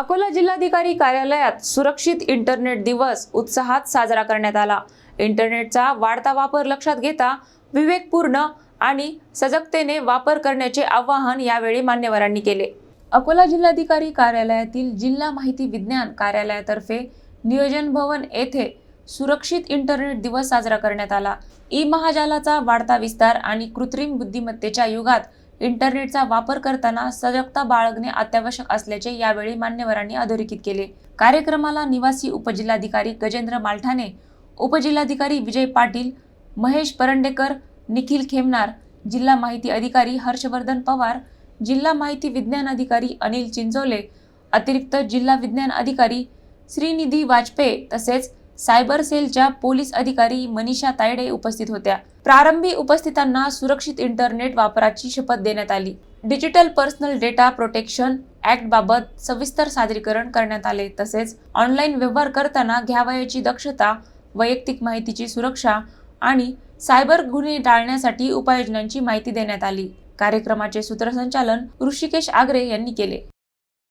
अकोला जिल्हाधिकारी कार्यालयात सुरक्षित इंटरनेट दिवस उत्साहात साजरा करण्यात आला. इंटरनेटचा वाढता वापर लक्षात घेता विवेकपूर्ण आणि सजगतेने वापर करण्याचे आवाहन यावेळी मान्यवरांनी केले. अकोला जिल्हाधिकारी कार्यालयातील जिल्हा माहिती विज्ञान कार्यालयातर्फे नियोजन भवन येथे सुरक्षित इंटरनेट दिवस साजरा करण्यात आला. ई महाजालाचा वाढता विस्तार आणि कृत्रिम बुद्धिमत्तेच्या युगात इंटरनेटचा वापर करताना सजगता बाळगणे अत्यावश्यक असल्याचे यावेळी मान्यवरांनी अधोरेखित केले. कार्यक्रमाला निवासी उपजिल्हाधिकारी गजेंद्र मालठाणे उपजिल्हाधिकारी विजय पाटील महेश परंडेकर निखिल खेमनार जिल्हा माहिती अधिकारी हर्षवर्धन पवार जिल्हा माहिती विज्ञान अधिकारी अनिल चिंचोले अतिरिक्त जिल्हा विज्ञान अधिकारी श्रीनिधी वाजपेयी तसेच सायबर सेलच्या पोलीस अधिकारी मनीषा तायडे उपस्थित होत्या. प्रारंभी उपस्थितांना सुरक्षित इंटरनेट वापराची शपथ देण्यात आली. Digital personal data protection act बाबत सविस्तर सादरीकरण करण्यात आले. तसेच ऑनलाईन व्यवहार करताना घ्यावयाची दक्षता वैयक्तिक माहितीची सुरक्षा आणि सायबर गुन्हे टाळण्यासाठी उपाययोजनांची माहिती देण्यात आली. कार्यक्रमाचे सूत्रसंचालन ऋषिकेश आगरे यांनी केले.